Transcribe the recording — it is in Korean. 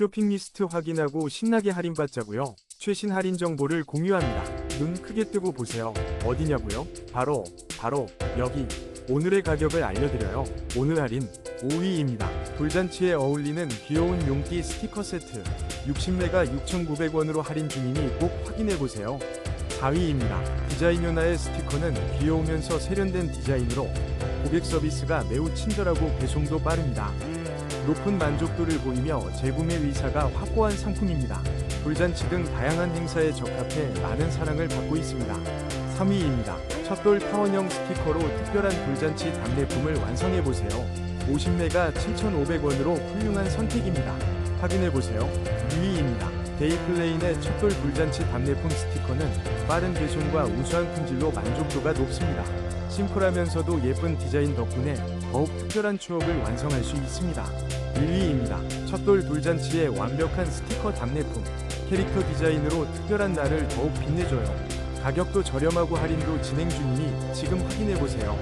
쇼핑 리스트 확인하고 신나게 할인받자고요. 최신 할인 정보를 공유합니다. 눈 크게 뜨고 보세요. 어디냐고요? 바로 바로 여기. 오늘의 가격을 알려드려요. 오늘 할인 5위입니다. 돌잔치에 어울리는 귀여운 용띠 스티커 세트 60매가 6,900원으로 할인 중이니 꼭 확인해보세요. 4위입니다. 디자인 요나의 스티커는 귀여우면서 세련된 디자인으로 고객 서비스가 매우 친절하고 배송도 빠릅니다. 높은 만족도를 보이며 재구매 의사가 확고한 상품입니다. 돌잔치 등 다양한 행사에 적합해 많은 사랑을 받고 있습니다. 3위입니다. 첫돌 파원형 스티커로 특별한 돌잔치 답례품을 완성해보세요. 50매가 7,500원으로 훌륭한 선택입니다. 확인해보세요. 2위입니다. 데이플레인의 첫돌 돌잔치 답례품 스티커는 빠른 배송과 우수한 품질로 만족도가 높습니다. 심플하면서도 예쁜 디자인 덕분에 더욱 특별한 추억을 완성할 수 있습니다. 1위입니다. 첫돌 돌잔치의 완벽한 스티커 답례품. 캐릭터 디자인으로 특별한 날을 더욱 빛내줘요. 가격도 저렴하고 할인도 진행 중이니 지금 확인해보세요.